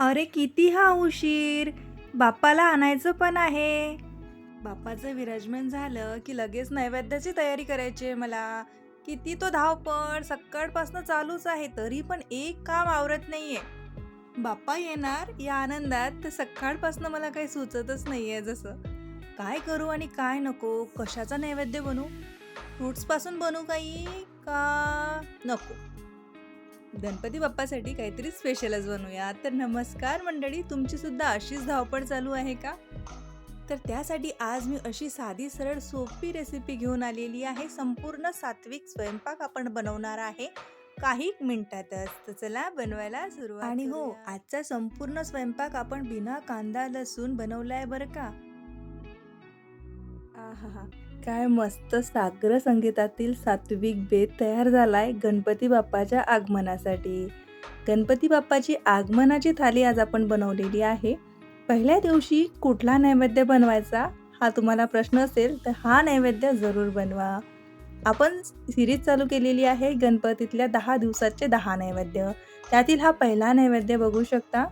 अरे किती हा उशीर? बाप्पाला आणायचं पण आहे. बाप्पाचं विराजमान झालं की लगेच नैवेद्याची तयारी करायची आहे मला. किती तो धावपळ सकाळपासून चालूच आहे तरी पण एक काम आवरत नाहीये. बाप्पा येणार या आनंदात तर सकाळपासून मला काही सुचतच नाहीये जसं. काय करू आणि काय नको? कशाचा नैवेद्य बनू? फ्रुट्सपासून बनू काही? का? नको. गणपती बाप्पासाठी काहीतरी स्पेशलच बनवूया. तर नमस्कार मंडळी तुमची सुद्धा अशीच धावपळ चालू आहे का? तर त्यासाठी आज मी अशी साधी सरळ सोपी रेसिपी घेऊन आलेली आहे. संपूर्ण सात्विक स्वयंपाक आपण बनवणार आहे. काही मिनिटातच. तर चला बनवायला सुरुवात आणि हो आजचा संपूर्ण स्वयंपाक आपण बिना कांदा लसूण बनवलाय बरं का? आहा काय मस्त सागर संगीतातील सात्विक बेत तयार झालाय गणपती बाप्पाच्या आगमनासाठी. गणपती बाप्पाची आगमनाची थाली आज आपण बनवलेली आहे. पहिल्या दिवशी कुठला नैवेद्य बनवायचा हा तुम्हाला प्रश्न असेल तर हा नैवेद्य जरूर बनवा. आपण सिरीज चालू केलेली आहे गणपतीतल्या दहा दिवसाचे दहा नैवेद्य. त्यातील हा पहिला नैवेद्य बघू शकता.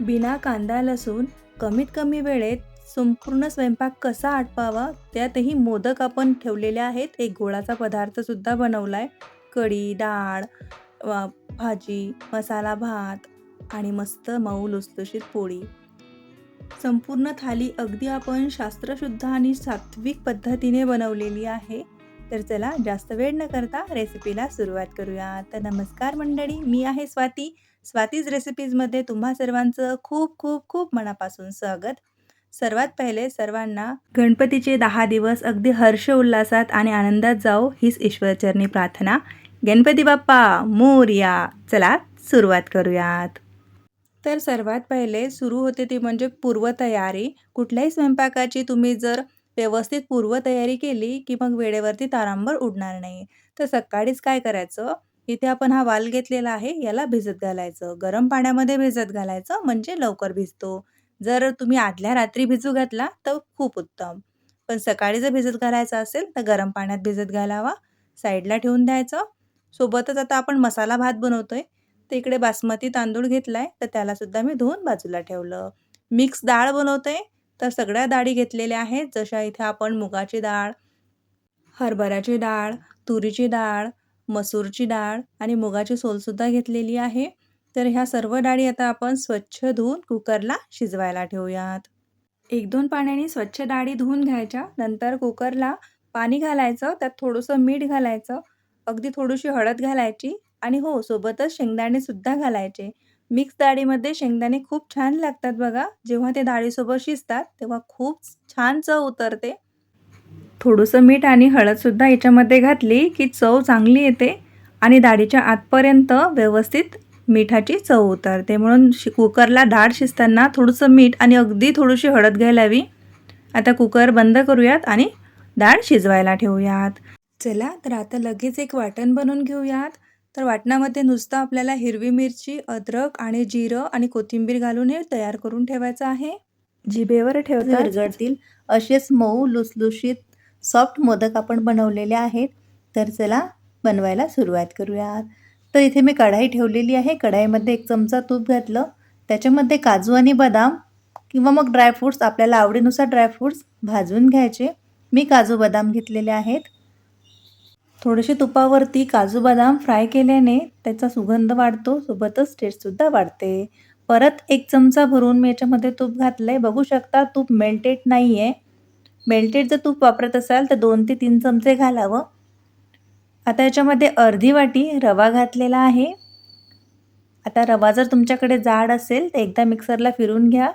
बिना कांदा लसूण कमीत कमी वेळेत संपूर्ण स्वयंपाक कसा आटपावा त्यातही मोदक आपण ठेवलेले आहेत. एक गोळाचा पदार्थ सुद्धा बनवलाय. कढी डाळ भाजी मसाला भात आणि मस्त मऊ लुसलुशीत पोळी. संपूर्ण थाली अगदी आपण शास्त्रशुद्ध आणि सात्विक पद्धतीने बनवलेली आहे. तर चला जास्त वेळ न करता रेसिपीला सुरुवात करूया. तर नमस्कार मंडळी मी आहे स्वाती. स्वातीज रेसिपीजमध्ये तुम्हा सर्वांचं खूप खूप खूप मनापासून स्वागत. सर्वात पहिले सर्वांना गणपतीचे दहा दिवस अगदी हर्ष उल्हासात आणि आनंदात जाओ हीच ईश्वरचरणी प्रार्थना. गणपती बाप्पा मोरया. चला सुरुवात करूयात. तर सर्वात पहिले सुरू होते ती म्हणजे पूर्वतयारी. कुठल्याही स्वयंपाकाची तुम्ही जर व्यवस्थित पूर्वतयारी केली की मग वेळेवरती तारांबर उडणार नाही. तर सकाळीच काय करायचं? इथे आपण हा वाल घेतलेला आहे याला भिजत घालायचं. गरम पाण्यामध्ये भिजत घालायचं म्हणजे लवकर भिजतो. जर तुम्ही आदल्या रात्री भिजू घातला तर खूप उत्तम. पण सकाळी जर भिजत घालायचं असेल तर गरम पाण्यात भिजत घालावा. साईडला ठेवून द्यायचं. सोबतच आता आपण मसाला भात बनवतो आहे तर इकडे बासमती तांदूळ घेतला आहे तर त्यालासुद्धा मी धुवून बाजूला ठेवलं. मिक्स डाळ बनवते तर सगळ्या डाळी घेतलेल्या आहेत. जशा इथे आपण मुगाची डाळ हरभऱ्याची डाळ तुरीची डाळ मसूरची डाळ आणि मुगाची सोलसुद्धा घेतलेली आहे. तर ह्या सर्व डाळी आता आपण स्वच्छ धुवून कुकरला शिजवायला ठेवूयात. एक दोन पाण्याने स्वच्छ डाळी धुवून घ्यायच्या. नंतर कुकरला पाणी घालायचं त्यात थोडंसं मीठ घालायचं अगदी थोडीशी हळद घालायची आणि हो सोबतच शेंगदाणे सुद्धा घालायचे. मिक्स डाळीमध्ये शेंगदाणे खूप छान लागतात बघा. जेव्हा ते डाळीसोबत शिजतात तेव्हा खूप छान चव उतरते. थोडंसं मीठ आणि हळदसुद्धा याच्यामध्ये घातली की चव चांगली येते आणि डाळीच्या आतपर्यंत व्यवस्थित मिठाची चव उतरते. म्हणून शि कुकरला डाळ शिजताना थोडंसं मीठ आणि अगदी थोडीशी हळद घ्यायला हवी आता कुकर बंद करूयात आणि डाळ शिजवायला ठेवूयात. चला तर आता लगेच एक वाटण बनवून घेऊयात. तर वाटणामध्ये नुसतं आपल्याला हिरवी मिरची अद्रक आणि जिरं आणि कोथिंबीर घालून हे तयार करून ठेवायचं आहे. जिभेवर ठेवता रगडतील असेच मऊ लुसलुशीत सॉफ्ट मोदक आपण बनवलेले आहेत. तर चला बनवायला सुरुवात करूयात. तर इथे मी कढाई ठेवलेली आहे. कढाईमध्ये एक चमचा तूप घातलं. त्याच्यामध्ये काजू आणि बदाम किंवा मग ड्रायफ्रूट्स आपल्याला आवडीनुसार ड्रायफ्रूट्स भाजून घ्यायचे. मी काजू बदाम घेतलेले आहेत. थोडेसे तुपावरती काजू बदाम फ्राय केल्याने त्याचा सुगंध वाढतो. सोबतच टेस्टसुद्धा वाढते. परत एक चमचा भरून मी याच्यामध्ये तूप घातलं आहे बघू शकता तूप मेल्टेड नाही आहे मेल्टेड जर तूप वापरत असाल तर दोन ते तीन चमचे घालावं. आता याच्यामध्ये अर्धी वाटी रवा घातलेला आहे. आता रवा जर तुमच्याकडे जाड असेल तर एकदा मिक्सरला फिरून घ्या.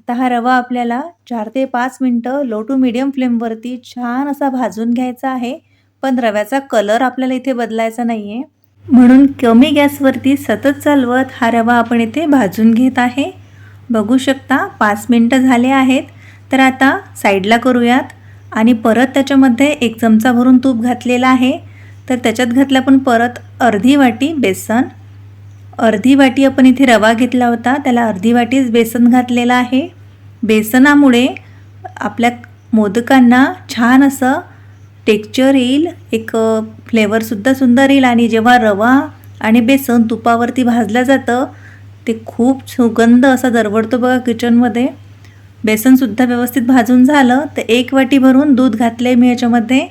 आता हा रवा आपल्याला चार ते पाच मिनटं लो टू मिडियम फ्लेमवरती छान असा भाजून घ्यायचा आहे. पण रव्याचा कलर आपल्याला इथे बदलायचा नाही आहे म्हणून कमी गॅसवरती सतत चालवत हा रवा आपण इथे भाजून घेत आहे. बघू शकता पाच मिनटं झाले आहेत. तर आता साईडला करूयात. आणि परत त्याच्यामध्ये एक चमचा भरून तूप घातलेला आहे. तर त्याच्यात घातलं आपण परत अर्धी वाटी बेसन. अर्धी वाटी आपण इथे रवा घेतला होता त्याला अर्धी वाटीच बेसन घातलेलं आहे. बेसनामुळे आपल्या मोदकांना छान असं टेक्चर येईल एक फ्लेवरसुद्धा सुंदर येईल आणि जेव्हा रवा आणि बेसन तुपावरती भाजलं जातं ते खूप सुगंध असा दरवडतो बघा किचनमध्ये. बेसनसुद्धा व्यवस्थित भाजून झालं तर एक वाटी भरून दूध घातले मी याच्यामध्ये.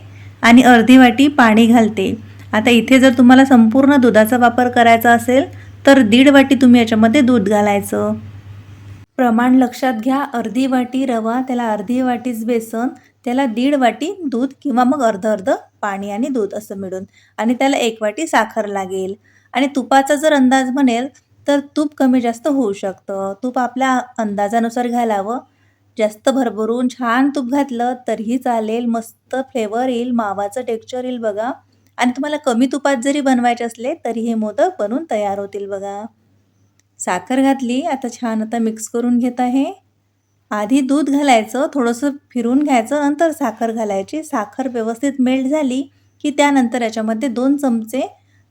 आणि अर्धी वाटी पाणी घालते. आता इथे जर तुम्हाला संपूर्ण दुधाचा वापर करायचा असेल तर दीड वाटी तुम्ही याच्यामध्ये दूध घालायचं. प्रमाण लक्षात घ्या अर्धी वाटी रवा त्याला अर्धी वाटीच बेसन त्याला दीड वाटी दूध किंवा मग अर्ध अर्ध पाणी आणि दूध असं मिळून. आणि त्याला एक वाटी साखर लागेल. आणि तुपाचा जर अंदाज म्हणेल तर तूप कमी जास्त होऊ शकतं. तूप आपल्या अंदाजानुसार घालावं. जास्त भरभरून छान तूप घातलं तरीही चालेल मस्त फ्लेवर येईल मावाचं टेक्स्चर येईल बघा. आणि तुम्हाला कमी तुपात जरी बनवायचे असले तरी हे मोदक बनून तयार होतील बघा. साखर घातली आता छान आता मिक्स करून घेत आहे. आधी दूध घालायचं थोडंसं फिरून घ्यायचं नंतर साखर घालायची. साखर व्यवस्थित मेल्ट झाली की त्यानंतर याच्यामध्ये दोन चमचे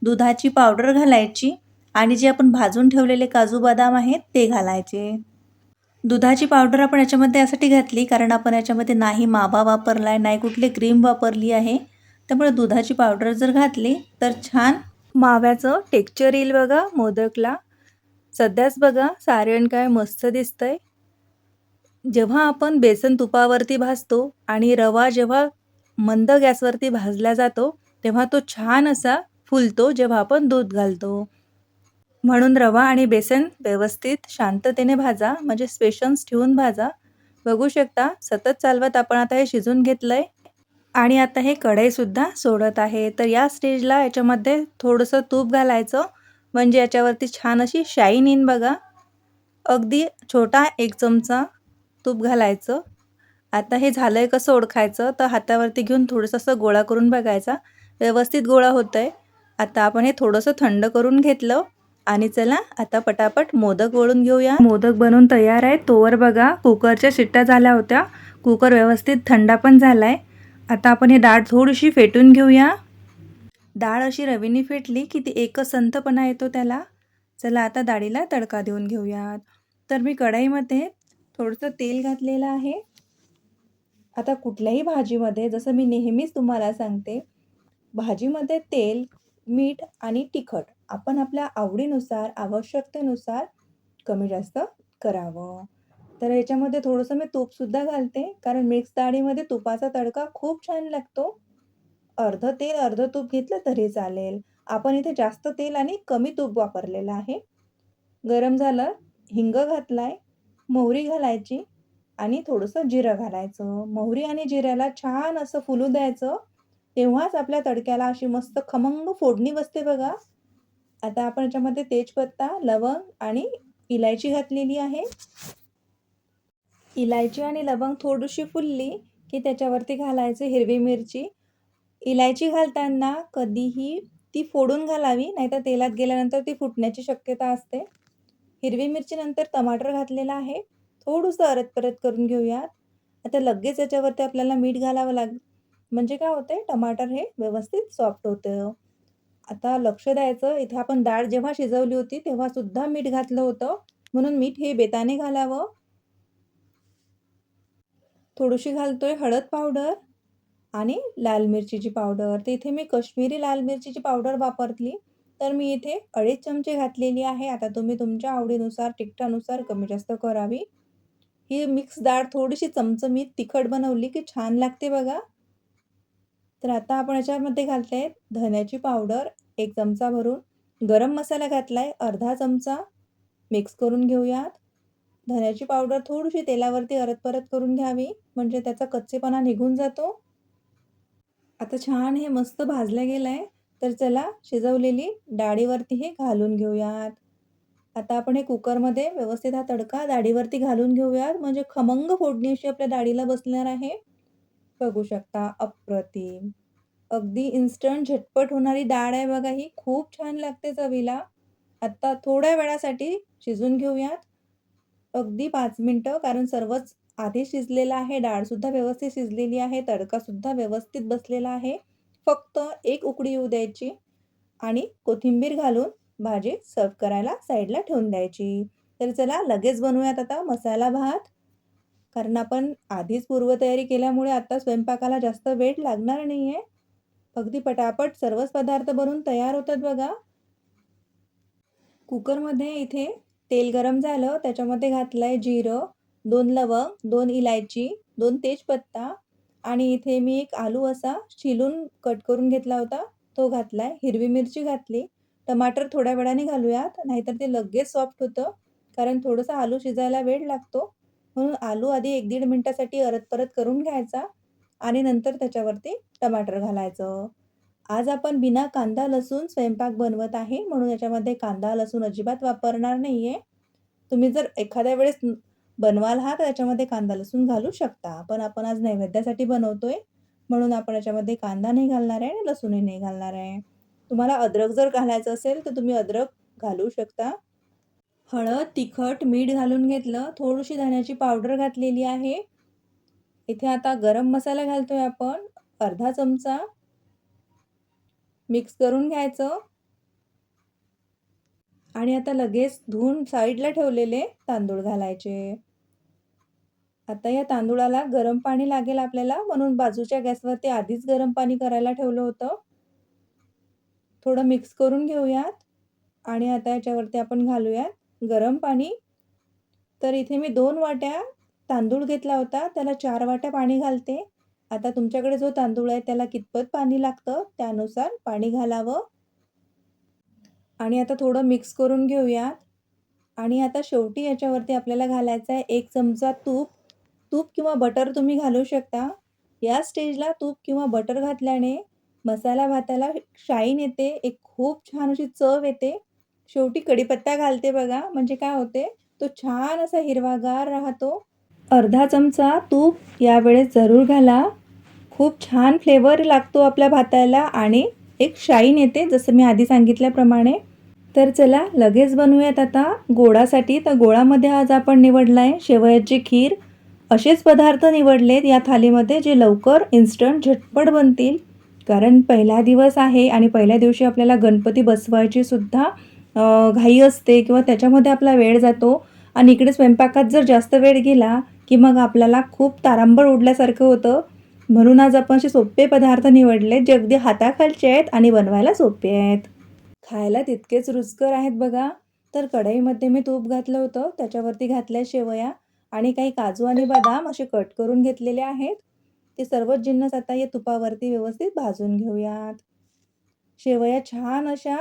दुधाची पावडर घालायची. आणि जे आपण भाजून ठेवलेले काजू बदाम आहेत ते घालायचे. दुधाची पावडर आपण याच्यामध्ये यासाठी घातली कारण आपण याच्यामध्ये नाही मावा वापरला आहे नाही कुठली क्रीम वापरली आहे. त्यामुळे दुधाची पावडर जर घातली तर छान माव्याचं टेक्स्चर येईल बघा मोदकला. सध्याच बघा सारण काय मस्त दिसतंय. जेव्हा आपण बेसन तुपावरती भाजतो आणि रवा जेव्हा मंद गॅसवरती भाजला जातो तेव्हा तो छान असा फुलतो जेव्हा आपण दूध घालतो. म्हणून रवा आणि बेसन व्यवस्थित शांततेने भाजा म्हणजे स्पेशन्स ठेवून भाजा. बघू शकता सतत चालवत आपण आता हे शिजून घेतलं आहे आणि आता हे कढईसुद्धा सोडत आहे. तर या स्टेजला याच्यामध्ये थोडंसं तूप घालायचं. म्हणजे याच्यावरती छान अशी शाईन येईन बघा. अगदी छोटा एक चमचा तूप घालायचं. आता हे झालं आहे कसं ओळखायचं तर हातावरती घेऊन थोडंसं असं गोळा करून बघायचा. व्यवस्थित गोळा होतं आहे आता आपण हे थोडंसं थंड करून घेतलं. आणि चला आता पटापट मोदक वळून घेऊया. मोदक बनवून तयार आहे तोवर बघा कुकरच्या शिट्ट्या झाल्या होत्या. कुकर व्यवस्थित थंडा पण झाला आहे आता आपण हे डाळ थोडीशी फेटून घेऊया. डाळ अशी रवीने फेटली की ती एकच संथपणा येतो त्याला. चला आता डाळीला तडका देऊन घेऊयात. तर मी कढईमध्ये थोडंसं तेल घातलेलं आहे. आता कुठल्याही भाजीमध्ये जसं मी नेहमीच तुम्हाला सांगते भाजीमध्ये तेल मीठ आणि तिखट आपण आपल्या आवडीनुसार आवश्यकतेनुसार कमी जास्त करावं. तर याच्यामध्ये थोडंसं मी तूपसुद्धा घालते कारण मिक्स डाळीमध्ये तुपाचा तडका खूप छान लागतो. अर्ध तेल अर्ध तूप घेतलं तरी चालेल. आपण इथे जास्त तेल आणि कमी तूप वापरलेलं आहे. गरम झालं हिंग घातलाय मोहरी घालायची आणि थोडंसं जिरं घालायचं. मोहरी आणि जिऱ्याला छान असं फुलू द्यायचं. तेव्हाच आपल्या तडक्याला अशी मस्त खमंग फोडणी बसते बघा. आता आपण याच्यामध्ये तेजपत्ता लवंग आणि इलायची घातलेली आहे. इलायची आणि लवंग थोडीशी फुलली की त्याच्यावरती घालायचे हिरवी मिरची. इलायची घालताना कधीही ती फोडून घालावी नाहीतर तेलात गेल्यानंतर ती फुटण्याची शक्यता असते. हिरवी मिरचीनंतर टमाटर घातलेला आहे. थोडंसं अरत परत करून घेऊयात. आता लगेच याच्यावरती आपल्याला मीठ घालावं लाग म्हणजे काय होतं टमाटर हे व्यवस्थित सॉफ्ट होतं. आता लक्ष द्यायचं. इथे आपण डाळ जेव्हा शिजवली होती तेव्हा सुद्धा मीठ घातलं होतं. म्हणून मीठ हे बेताने घालावं. थोडीशी घालतोय हळद पावडर आणि लाल मिरचीची पावडर. तर इथे मी कश्मीरी लाल मिरचीची पावडर वापरली. तर मी इथे अडीच चमचे घातलेली आहे. आता तुम्ही तुमच्या आवडीनुसार तिखटानुसार कमी जास्त करावी. ही मिक्स डाळ थोडीशी चमचमीत तिखट बनवली की छान लागते बघा. तर आता आपण याच्यामध्ये घालते धन्याची पावडर एक चमचा भरून गरम मसाला घातलाय अर्धा चमचा. मिक्स करून घेऊयात. धन्याची पावडर थोडीशी तेलावरती अरत परत करून घ्यावी म्हणजे त्याचा कच्चेपणा निघून जातो. आता छान हे मस्त भाजलं गेलं आहे तर चला शिजवलेली डाळीवरती हे घालून घेऊयात. आता आपण हे कुकरमध्ये व्यवस्थित हा तडका डाळीवरती घालून घेऊयात म्हणजे खमंग फोडणी अशी आपल्या डाळीला बसणार आहे. बघू शकता अप्रतिम. अगदी इन्स्टंट झटपट होणारी डाळ आहे बघा ही. खूप छान लागते चवीला. आत्ता थोड्या वेळासाठी शिजून घेऊयात. अगदी पाच मिनटं कारण सर्वच आधी शिजलेलं आहे. डाळसुद्धा व्यवस्थित शिजलेली आहे. तडकासुद्धा व्यवस्थित बसलेला आहे. फक्त एक उकडी येऊ द्यायची आणि कोथिंबीर घालून भाजी सर्व करायला साईडला ठेवून द्यायची. तर चला लगेच बनवूयात आता मसाला भात. कारण आपण आधीच पूर्वतयारी केल्यामुळे आता स्वयंपाकाला जास्त वेळ लागणार नाही आहे अगदी पटापट सर्वच पदार्थ बनवून तयार होतात बघा. कुकरमध्ये इथे तेल गरम झालं त्याच्यामध्ये घातलं आहे जिरं दोन लवंग दोन इलायची दोन तेजपत्ता आणि इथे मी एक आलू असा शिलून कट करून घेतला होता तो घातला आहे हिरवी मिरची घातली. टमाटर थोड्या वेळाने घालूयात नाहीतर ते लगेच सॉफ्ट होतं कारण थोडंसं आलू शिजायला वेळ लागतो. म्हणून आलू आधी एक दीड मिनटासाठी अरत परत करून घ्यायचा आणि नंतर त्याच्यावरती टमाटर घालायचं. आज आपण बिना कांदा लसूण स्वयंपाक बनवत आहे म्हणून याच्यामध्ये कांदा लसूण अजिबात वापरणार नाही आहे तुम्ही जर एखाद्या वेळेस बनवाल हा तर याच्यामध्ये कांदा लसूण घालू शकता. पण आपण आज नैवेद्यासाठी बनवतोय म्हणून आपण याच्यामध्ये कांदा नाही घालणार आहे आणि लसूणही नाही घालणार आहे. तुम्हाला अद्रक जर घालायचं असेल तर तुम्ही अद्रक घालू शकता. हळद तिखट मीठ घालून घेतलं. थोडीशी धण्याची पावडर घातलेली आहे. इथे आता गरम मसाला घालतोय आपण. अर्धा चमचा मिक्स करून घ्यायचं. आणि आता लगेच धुवून साईडला ठेवलेले तांदूळ घालायचे. आता या तांदूळाला गरम पाणी लागेल आपल्याला. म्हणून बाजूच्या गॅसवरती आधीच गरम पाणी करायला ठेवलं होतं. थोडं मिक्स करून घेऊयात. आणि आता याच्यावरती आपण घालूयात. गरम पाणी. तर इथे मी दोन वाट्या तांदूळ घेतला होता. त्याला चार वाट्या पाणी घालते. आता तुमच्याकडे जो तांदूळ आहे त्याला कितपत पाणी लागतं त्यानुसार पाणी घालावं. आणि आता थोडं मिक्स करून घेऊयात. आणि आता शेवटी याच्यावरती आपल्याला घालायचं आहे एक चमचा तूप. तूप किंवा बटर तुम्ही घालू शकता. या स्टेजला तूप किंवा बटर घातल्याने मसाला भाताला शाईन येते. एक खूप छान अशी चव येते. शेवटी कढीपत्ता घालते बघा. म्हणजे काय होते? तो छान असा हिरवागार राहतो. अर्धा चमचा तूप यावेळेस जरूर घाला. खूप छान फ्लेवर लागतो आपल्या भाताला आणि एक शाईन येते जसं मी आधी सांगितल्याप्रमाणे. तर चला लगेच बनवूयात आता. गोडासाठी तर गोळामध्ये आज आपण निवडला आहे शेवयाची खीर. असेच पदार्थ निवडलेत या थालीमध्ये जे लवकर इन्स्टंट झटपट बनतील. कारण पहिला दिवस आहे आणि पहिल्या दिवशी आपल्याला गणपती बसवायची सुद्धा घाई असते किंवा त्याच्यामध्ये आपला वेळ जातो. आणि इकडे स्वयंपाकात जर जास्त वेळ गेला की मग आपल्याला खूप तारांबळ उडल्यासारखं होतं. म्हणून आज आपण असे सोपे पदार्थ निवडले जे अगदी हाताखालचे आहेत आणि बनवायला सोपे आहेत. खायला तितकेच रुचकर आहेत बघा. तर कढईमध्ये मी तूप घातलं होतं. त्याच्यावरती घातल्या शेवया आणि काही काजू आणि बदाम असे कट करून घेतलेले आहेत. ते सर्वच जिन्नस आता या तुपावरती व्यवस्थित भाजून घेऊयात. शेवया छान अशा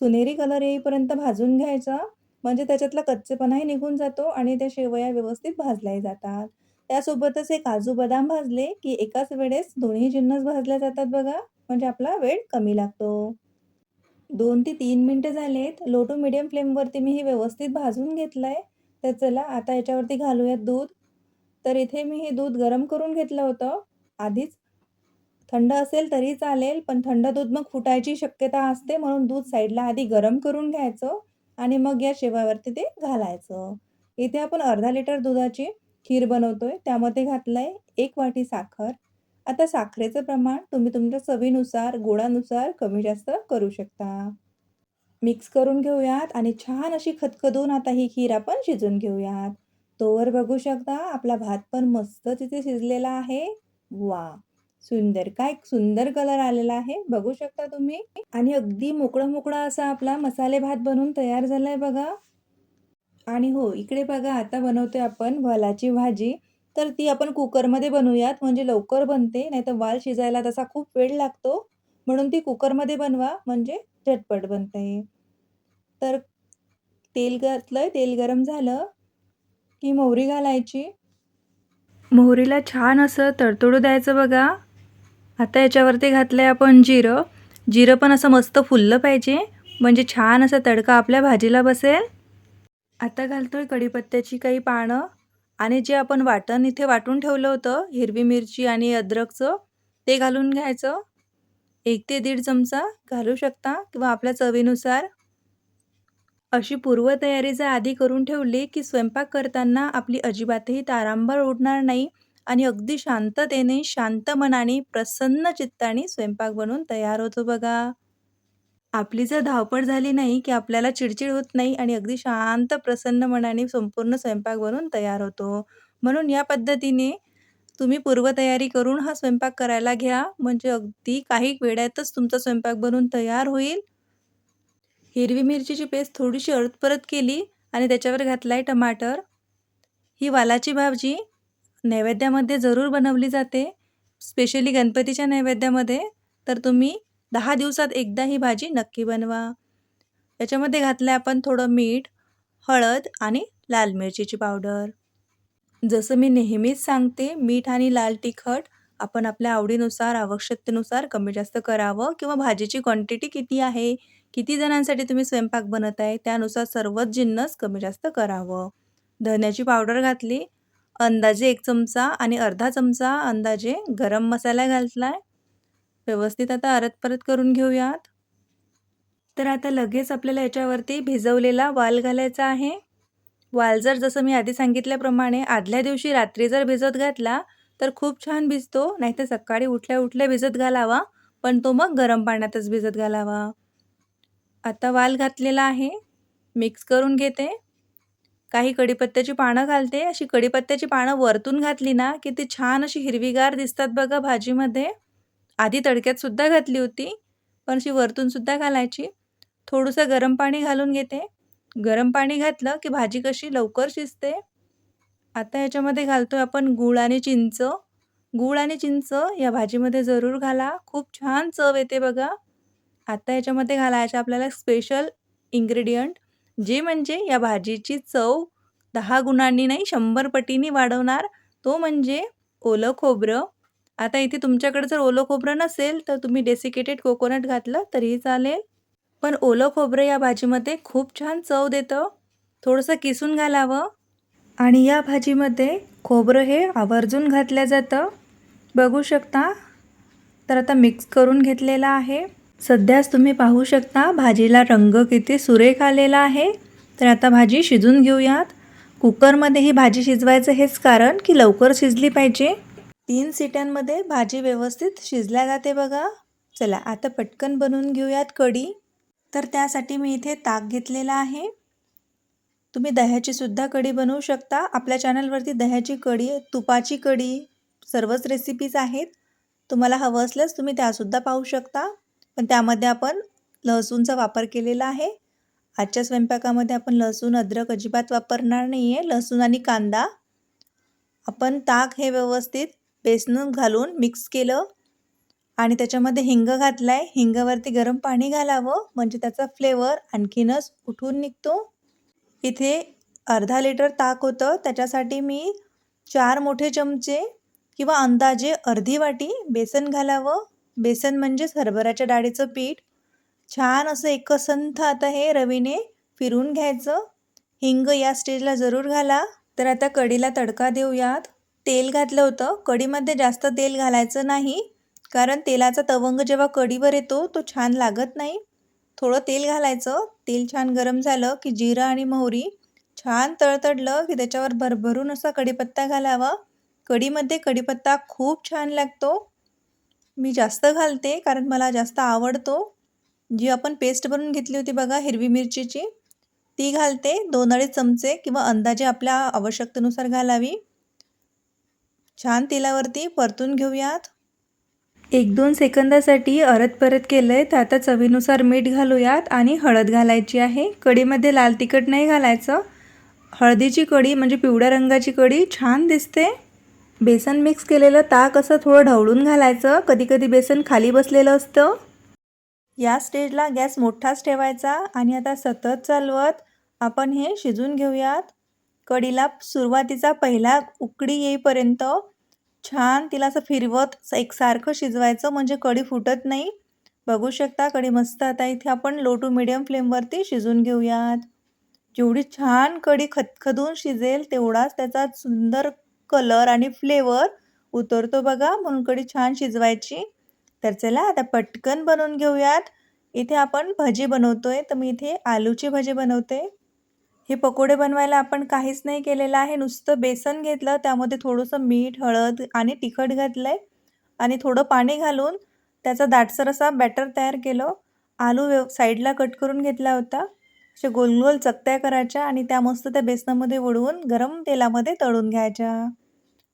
सुनेरी कलर येईपर्यंत भाजून घ्यायचा. म्हणजे त्याच्यातला कच्चेपणाही निघून जातो आणि त्या शेवया व्यवस्थित भाजल्याही जातात. त्यासोबतच हे काजू बदाम भाजले की एकाच वेळेस दोन्ही जिन्नस भाजल्या जातात बघा. म्हणजे आपला वेळ कमी लागतो. दोन ते तीन मिनटं झालेत. लो टू मिडियम फ्लेमवरती मी हे व्यवस्थित भाजून घेतलं आहे तर चला आता याच्यावरती घालूयात दूध. तर इथे मी हे दूध गरम करून घेतलं होतं. आधीच थंड असेल तरी चालेल पण थंड दूध मग फुटायची शक्यता असते म्हणून दूध साईडला आधी गरम करून घ्यायचं आणि मग या शेवावरती ते घालायचं. इथे आपण अर्धा लिटर दुधाची खीर बनवतोय त्यामध्ये घातलं आहे एक वाटी साखर. आता साखरेचं प्रमाण तुम्ही तुमच्या चवीनुसार गोडानुसार कमी जास्त करू शकता. मिक्स करून घेऊयात आणि छान अशी खदखदून आता ही खीर आपण शिजून घेऊयात. तोवर बघू शकता आपला भात पण मस्त तिथे शिजलेला आहे. वा सुंदर. काय सुंदर कलर आलेला आहे बघू शकता तुम्ही. आणि अगदी मोकळा मोकळा असा आपला मसाले भात बनून तयार झालाय बघा. आणि हो इकडे बघा आता बनवतोय आपण वालाची भाजी. तर ती आपण कुकरमध्ये बनवूयात म्हणजे लवकर बनते नाही तर वाल शिजायला तसा खूप वेळ लागतो. म्हणून ती कुकरमध्ये बनवा म्हणजे झटपट बनते. तर तेल घातलं तेल गरम झालं की मोहरी घालायची. मोहरीला छान असं तडतडू द्यायचं बघा. आता याच्यावरती घातलं आहे आपण जिरं. जिरं पण असं मस्त फुललं पाहिजे. म्हणजे छान असा तडका आपल्या भाजीला बसेल. आता घालतो आहे कढीपत्त्याची काही पानं. आणि जे आपण वाटण इथे वाटून ठेवलं होतं हिरवी मिरची आणि अद्रकचं ते घालून घ्यायचं. एक ते दीड चमचा घालू शकता किंवा आपल्या चवीनुसार. अशी पूर्वतयारी जर आधी करून ठेवली की स्वयंपाक करताना आपली अजिबातही तारांबळ उडणार नाही. आणि अगदी शांततेने शांत मनाने प्रसन्न चित्ताने स्वयंपाक बनवून तयार होतो बघा. आपली जर धावपळ झाली नाही की आपल्याला चिडचिड होत नाही आणि अगदी शांत प्रसन्न मनाने संपूर्ण स्वयंपाक बनवून तयार होतो. म्हणून या पद्धतीने तुम्ही पूर्वतयारी करून हा स्वयंपाक करायला घ्या. म्हणजे अगदी काही वेळातच तुमचा स्वयंपाक बनवून तयार होईल. हिरवी मिरचीची पेस्ट थोडीशी परत केली आणि त्याच्यावर घातला आहे टमाटर. ही वालाची भाजी नैवेद्यामध्ये जरूर बनवली जाते स्पेशली गणपतीच्या नैवेद्यामध्ये तर तुम्ही दहा दिवसात एकदा ही भाजी नक्की बनवा. याच्यामध्ये घातलं आहे आपण थोडं मीठ हळद आणि लाल मिरचीची पावडर जसं मी नेहमीच सांगते मीठ आणि लाल तिखट आपण आपल्या आवडीनुसार आवश्यकतेनुसार कमी जास्त करावं किंवा भाजीची क्वांटिटी किती आहे किती जणांसाठी तुम्ही स्वयंपाक बनत आहे त्यानुसार सर्वच जिन्नस कमी जास्त करावं. धन्याची पावडर घातली अंदाजे एक चमचा आणि अर्धा चमचा अंदाजे गरम मसाला घातला आहे व्यवस्थित आता अरत परत करून घेऊयात. तर आता लगेच आपल्याला याच्यावरती भिजवलेला वाल घालायचा आहे. वाल जर जसं मी आधी सांगितल्याप्रमाणे आदल्या दिवशी रात्री जर भिजत घातला तर खूप छान भिजतो. नाहीतर सकाळी उठल्या उठल्या भिजत घालावा पण तो मग गरम पाण्यातच भिजत घालावा. आता वाल घातलेला आहे. मिक्स करून घेते. काही कडीपत्त्याची पानं घालते. अशी कडीपत्त्याची पानं वरतून घातली ना की ती छान अशी हिरवीगार दिसतात बघा भाजीमध्ये. आधी तडक्यातसुद्धा घातली होती पण अशी वरतूनसुद्धा घालायची. थोडंसं गरम पाणी घालून घेते. गरम पाणी घातलं की भाजी कशी लवकर शिजते. आता याच्यामध्ये घालतो आपण गूळ आणि चिंच. गूळ आणि चिंच या भाजीमध्ये जरूर घाला. खूप छान चव येते बघा. आता याच्यामध्ये घालायचं आपल्याला स्पेशल इन्ग्रेडियंट जे म्हणजे या भाजीची चव दहा गुणांनी नाही शंभर पटीने वाढवणार तो म्हणजे ओलं खोबरं. आता इथे तुमच्याकडे जर ओलं खोबरं नसेल तर तुम्ही डेसिकेटेड कोकोनट घातलं तरीही चालेल. पण ओलं खोबरं या भाजीमध्ये खूप छान चव देतं. थोडंसं किसून घालावं. आणि या भाजीमध्ये खोबरं हे आवर्जून घातलं जातं. बघू शकता. तर आता मिक्स करून घेतलेला आहे. सध्याच तुम्ही पाहू शकता भाजीला रंग किती सुरेख आलेला आहे. तर आता भाजी शिजून घेऊयात. कुकरमध्ये ही भाजी शिजवायचं हेच कारण की लवकर शिजली पाहिजे. तीन सिट्यांमध्ये भाजी व्यवस्थित शिजल्या जाते बघा. चला आता पटकन बनवून घेऊयात कढी. तर त्यासाठी मी इथे ताक घेतलेला आहे. तुम्ही दह्याची सुद्धा कढी बनवू शकता. आपल्या चॅनलवरती दह्याची कढी तुपाची कढी सर्वच रेसिपीज आहेत. तुम्हाला हवं असल्यास तुम्ही त्यासुद्धा पाहू शकता. पण त्यामध्ये आपण लसूणचा वापर केलेला आहे. आजच्या स्वयंपाकामध्ये आपण लसूण अद्रक अजिबात वापरणार नाही आहे लसूण आणि कांदा. आपण ताक हे व्यवस्थित बेसन घालून मिक्स केलं. आणि त्याच्यामध्ये हिंग घातला आहे हिंगावरती गरम पाणी घालावं. म्हणजे त्याचा फ्लेवर आणखीनच उठून निघतो. इथे अर्धा लिटर ताक होतं. त्याच्यासाठी मी चार मोठे चमचे किंवा अंदाजे अर्धी वाटी बेसन घालावं. बेसन म्हणजेच हरभऱ्याच्या डाळीचं पीठ. छान असं एकसंथ आता हे रवीने फिरून घ्यायचं. हिंग या स्टेजला जरूर घाला. तर आता कढीला तडका देऊयात. तेल घातलं होतं. कढीमध्ये जास्त तेल घालायचं नाही. कारण तेलाचा तवंग जेव्हा कढीवर येतो तो छान लागत नाही. थोडं तेल घालायचं. तेल छान गरम झालं की जिरं आणि मोहरी छान तळतडलं की त्याच्यावर भरभरून असा कढीपत्ता घालावा. कढीमध्ये कढीपत्ता खूप छान लागतो. मी जास्त घालते कारण मला जास्त आवडतो. जी आपण पेस्ट बनवून घेतली होती बघा हिरवी मिरचीची ती घालते. दोन अडीच चमचे किंवा अंदाजे आपल्या आवश्यकतेनुसार घालावी. छान तेलावरती परतून घेऊयात. एक दोन सेकंदासाठी अरत परत केलं आहे तर आता चवीनुसार मीठ घालूयात आणि हळद घालायची आहे. कढीमध्ये लाल तिखट नाही घालायचं. हळदीची कढी म्हणजे पिवळ्या रंगाची कढी छान दिसते. बेसन मिक्स केलेलं ताक असं थोडं ढवळून घालायचं. कधी कधी बेसन खाली बसलेलं असतं. या स्टेजला गॅस मोठाच ठेवायचा आणि आता सतत चालवत आपण हे शिजून घेऊयात. कढीला सुरुवातीचा पहिला उकडी येईपर्यंत छान तिला असं फिरवत एकसारखं शिजवायचं म्हणजे कढी फुटत नाही. बघू शकता कढी मस्त आता इथे आपण लो टू मिडियम फ्लेमवरती शिजून घेऊयात. जेवढी छान कढी खदखदून शिजेल तेवढाच त्याचा सुंदर कलर आणि फ्लेवर उतरतो बघा. म्हणून कडी छान शिजवायची. तर चला आता पटकन बनवून घेऊयात. इथे आपण भजी बनवतोय. तर मी इथे आलूची भजी बनवते. हे पकोडे बनवायला आपण काहीच नाही केलेलं आहे. नुसतं बेसन घेतलं. त्यामध्ये थोडंसं मीठ हळद आणि तिखट घातलं आहे आणि थोडं पाणी घालून त्याचा दाटसर असा बॅटर तयार केलं. आलू व्यव साईडला कट करून घेतला होता. असे गोल गोल चकत्या करायच्या आणि त्या मस्त त्या बेसनामध्ये वळवून गरम तेलामध्ये तळून घ्यायच्या.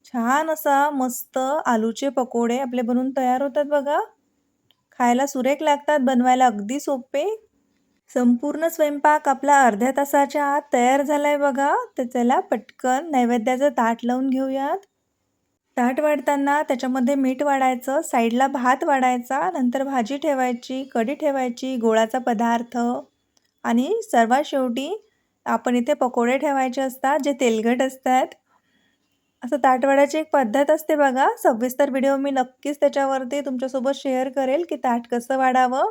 छान असा मस्त आलूचे पकोडे आपले बनवून तयार होतात बघा. खायला सुरेख लागतात बनवायला अगदी सोपे. संपूर्ण स्वयंपाक आपला अर्ध्या तासाच्या आत तयार झाला आहे बघा. तर चला पटकन नैवेद्याचं ताट लावून घेऊयात. ताट वाढताना त्याच्यामध्ये मीठ वाढायचं साईडला भात वाढायचा नंतर भाजी ठेवायची कढी ठेवायची गोळाचा पदार्थ. आणि सर्वात शेवटी आपण इथे पकोडे ठेवायचे असतात जे तेलकट असतात. असं ताटवड्याची एक पद्धत असते बघा. सविस्तर व्हिडिओ मी नक्कीच त्याच्यावरती तुमच्यासोबत शेअर करेल की ताट कसं वाढावं.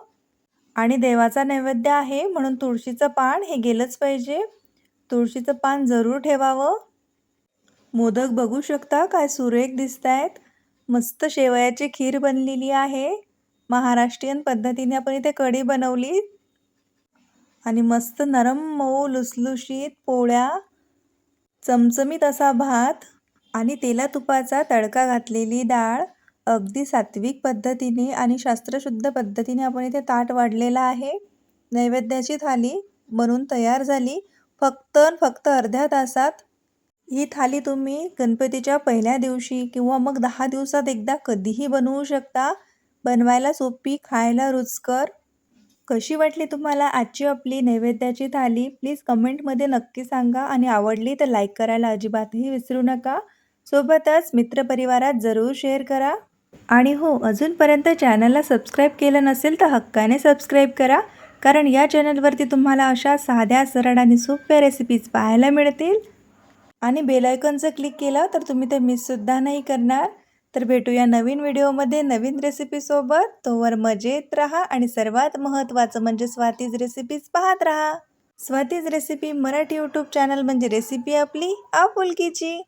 आणि देवाचा नैवेद्य आहे म्हणून तुळशीचं पान हे गेलंच पाहिजे. तुळशीचं पान जरूर ठेवावं. मोदक बघू शकता काय सुरेख दिसत आहेत मस्त शेवयाची खीर बनलेली आहे. महाराष्ट्रीयन पद्धतीने आपण इथे कढी बनवली. आणि मस्त नरम मऊ लुसलुशीत पोळ्या चमचमीत असा भात आणि तेला तुपाचा तडका घातलेली डाळ अगदी सात्विक पद्धतीने आणि शास्त्रशुद्ध पद्धतीने आपण इथे ताट वाढलेला आहे. नैवेद्याची थाली बनून तयार झाली. फक्त फक्त अर्ध्या तासात ही थाली तुम्ही गणपतीच्या पहिल्या दिवशी किंवा मग दहा दिवसात एकदा कधीही बनवू शकता. बनवायला सोपी खायला रुचकर कशी वाटली तुम्हाला आजची आपली नैवेद्याची थाली? प्लीज कमेंटमध्ये नक्की सांगा आणि आवडली तर लाईक करायला अजिबातही विसरू नका. सोबतच मित्रपरिवारात जरूर शेअर करा. आणि हो अजूनपर्यंत चॅनलला सबस्क्राईब केलं नसेल तर हक्काने सबस्क्राईब करा. कारण या चॅनलवरती तुम्हाला अशा साध्या सरळ आणि सोप्या रेसिपीज पाहायला मिळतील. आणि बेलायकॉनचं क्लिक केलं तर तुम्ही ते मिससुद्धा नाही करणार. तर भेटूया नवीन व्हिडिओमध्ये नवीन रेसिपीसोबत तोवर मजेत राहा आणि सर्वात महत्त्वाचं म्हणजे स्वातीज रेसिपीज पाहत राहा. Swati's recipe Marathi YouTube channel म्हणजे रेसिपी आपली आपुलकीची.